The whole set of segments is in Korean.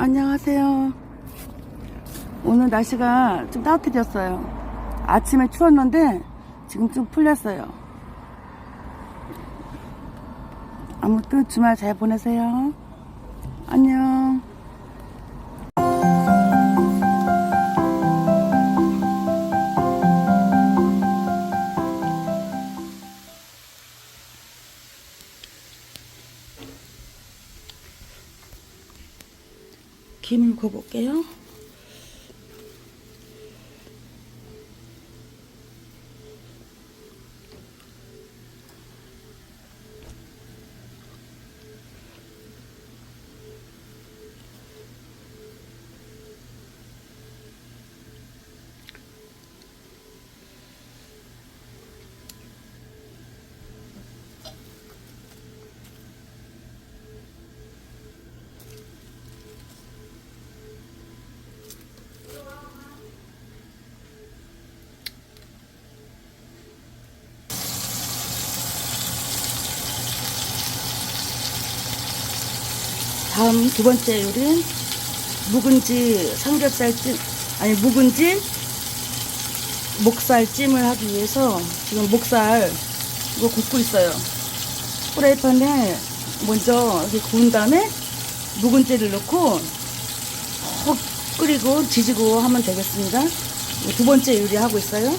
안녕하세요. 오늘 날씨가 좀 따뜻해졌어요. 아침에 추웠는데 지금 좀 풀렸어요. 아무튼 주말 잘 보내세요. 안녕. 김을 구워볼게요. 다음 두 번째 요리는 묵은지 삼겹살 찜, 아니 묵은지 목살 찜을 하기 위해서 지금 목살 이거 굽고 있어요. 프라이팬에 먼저 이렇게 구운 다음에 묵은지를 넣고 푹 끓이고 지지고 하면 되겠습니다. 두 번째 요리 하고 있어요.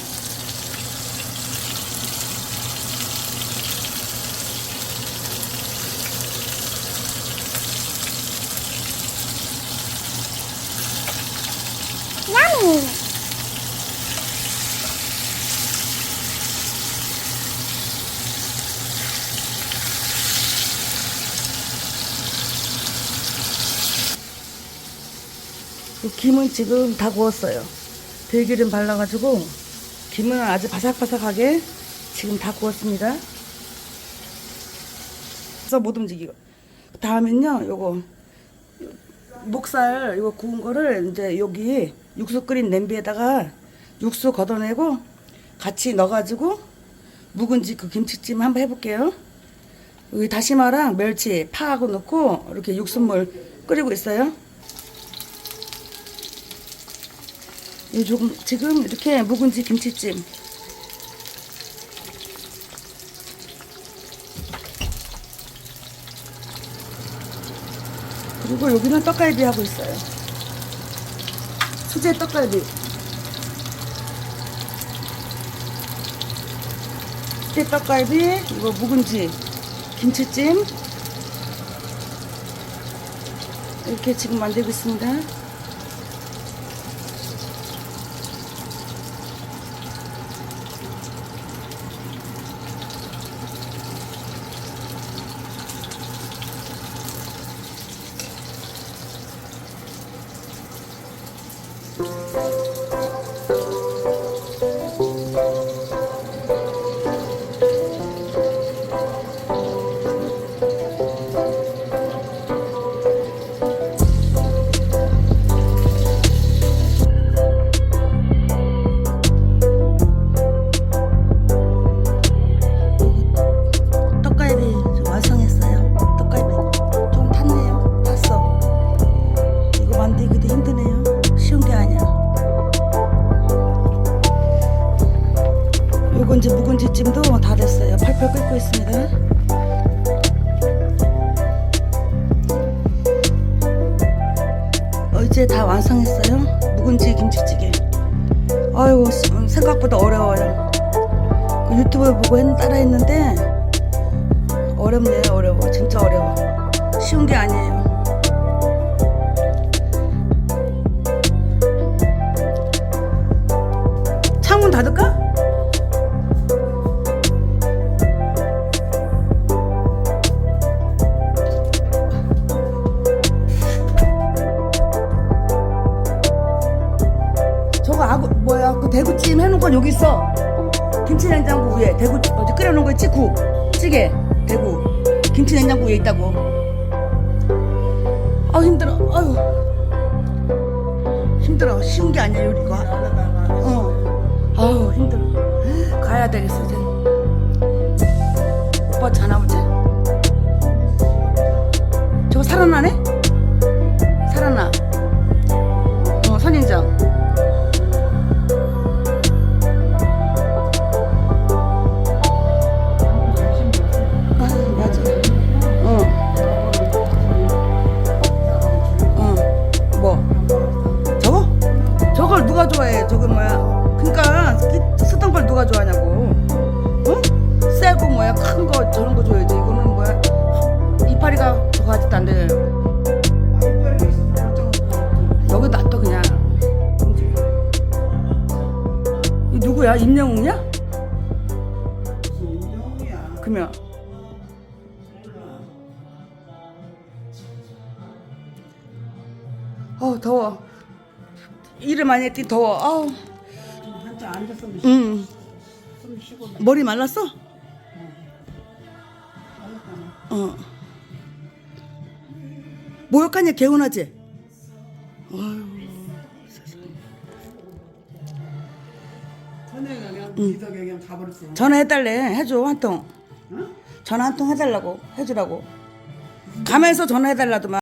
야미 이 김은 지금 다 구웠어요. 들기름 발라가지고 김은 아주 바삭바삭하게 지금 다 구웠습니다. 그래서 못 움직이고. 다음엔요, 요거 목살 이거 구운 거를 이제 여기 육수 끓인 냄비에다가 육수 걷어내고 같이 넣어가지고 묵은지 그 김치찜 한번 해볼게요. 여기 다시마랑 멸치, 파하고 넣고 이렇게 육수물 끓이고 있어요. 이 조금 지금 이렇게 묵은지 김치찜. 그리고 여기는 떡갈비 하고 있어요. 수제 떡갈비. 수제 떡갈비 이거 묵은지 김치찜. 이렇게 지금 만들고 있습니다 다 됐어요. 팔팔 끓고 있습니다. 어, 이제 다 완성했어요. 묵은지 김치찌개. 아유 생각보다 어려워요. 그 유튜브 보고 했- 따라 했는데 어렵네요 어려워 진짜 어려워 쉬운 게 아니에요 창문 닫을까? 건 여기 있어. 김치냉장고 위에 대구 어디 끓여놓은 거국 찌개 대구. 김치냉장고 위에 있다고. 아 힘들어. 아유. 힘들어. 쉬운 게 아니야 요리가. 어. 아유 힘들어. 가야 되겠어 이제. 오빠 전화 오지? 저거 살아나네? 살아나. 누가 좋아하냐고. 어? 세고 뭐야? 큰 거 저런 거 줘야지. 이거는 뭐야? 이파리가 저거 하지도 안 돼. 여기 놔둬 그냥. 이 누구야? 임영웅이야? 그러면 어 더워. 일을 많이 했더니 더워. 아우. 한자 앉아서 응. 좀 쉬고 머리 말랐어? 어. 모욕하냐 개운하지? 가버렸어. 전화해달래 해줘 한 통. 응? 전화 한 통 해달라고 해주라고. 가면서 전화해달라더만.